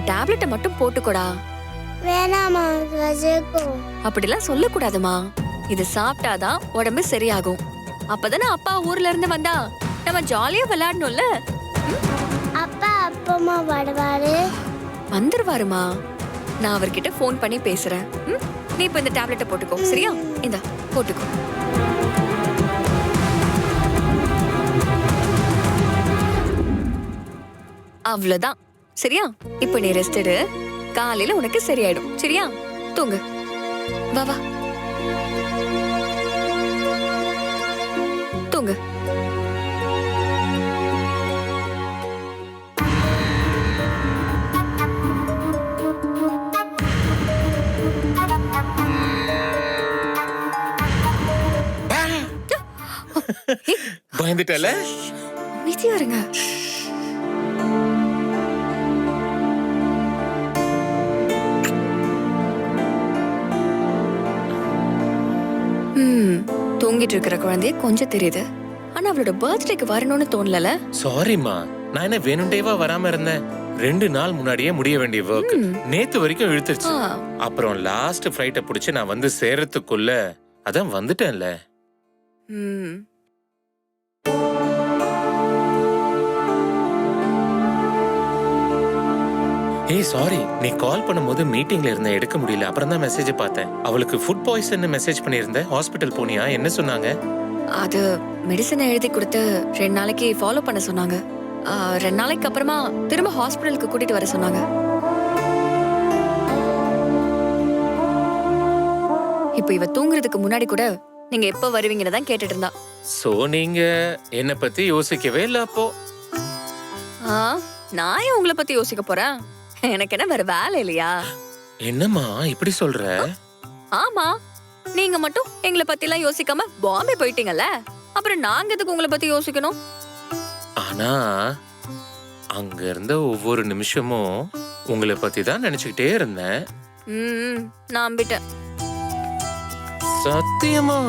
டேப்லெட்டை மட்டும் போட்டுக்கோடா. வேணாமா வச்சுக்கோ அப்படிலாம் சொல்லக்கூடாதுமா. இது சாப்பிட்டாதான் உடம்பு சரியாகும். அப்பதானே அப்பா ஊர்ல இருந்து வந்தா. நம்ம ஜாலியா விளையாடணும்ல. அப்பா அப்பமா வருவாரு. வந்துருவாருமா. நான் அவர்கிட்ட ஃபோன் பண்ணி பேசுறேன். ம்? நீ இப்ப இந்த டேப்லெட்டை போட்டுக்கோ சரியா? இந்தா போட்டுக்கோ. அவ்வளவுதான். சரியா? இப்ப நீ ரெஸ்ட் எடு. காலையில உனக்கு சரியாயிடும். சரியா? தூங்கு. வா வா. தூங்கு. பயந்துட்டல அமைதியா இருங்க. தூங்கிட்டு இருக்கிற குழந்தைய கொஞ்சம் தெரியுது. ஆனா அவளோட பர்த்டேக்கு வரணும்னு தோணலல? சாரிம்மா நான் என்ன வேணுண்டேவா வராம இருந்தேன். ரெண்டு நாள் முன்னாடியே முடிய வேண்டிய ஒர்க் நேத்து வரைக்கும் இழுத்துருச்சு. அப்புறம் லாஸ்ட் ஃபிளைட்ட புடிச்சு நான் வந்து சேர்றதுக்குள்ள அதான் வந்துட்டேன்ல. ம். ஏய் சாரி நீ கால் பண்ணும்போது மீட்டிங்ல இருந்த எடுக்க முடியல. அப்புறம் தான் மெசேஜ் பார்த்தேன். அவளுக்கு ஃபுட் பாய்சன் மெசேஜ் பண்ணியிருந்த ஹாஸ்பிட்டல் போனியா? என்ன சொன்னாங்க? அது மெடிசனை எழுதி கொடுத்து ரெண்டு நாளைக்கு ஃபாலோ பண்ண சொன்னாங்க. ரெண்டு நாளைக்கு அப்புறமா திரும்ப ஹாஸ்பிட்டலுக்கு கூட்டிட்டு வர சொன்னாங்க. இப்போ இவ தூங்குறதுக்கு முன்னாடி கூட நீங்க எப்ப வருவீங்கன்னு தான் கேட்டுட்டு இருந்தா. சோ நீங்க என்ன பத்தி யோசிக்கவே இல்ல அப்போ. ஆ, நான் உங்களை பத்தி யோசிக்க போறேன்? எனக்கு என்ன வேற வேலை இல்லையா? என்னம்மா இப்படி சொல்ற? ஆமா நீங்க மட்டும் எங்களை பத்தி எல்லாம் யோசிக்காம பாம்பே போயிட்டீங்கல்ல? அப்புறம் நாங்க எதுக்கு உங்களை பத்தி யோசிக்கணும்? ஆனா அங்க இருந்த ஒவ்வொரு நிமிஷமும் உங்களை பத்தி தான் நினைச்சுக்கிட்டே இருந்தேன். ம் நம்பிட்டேன் சத்தியமா?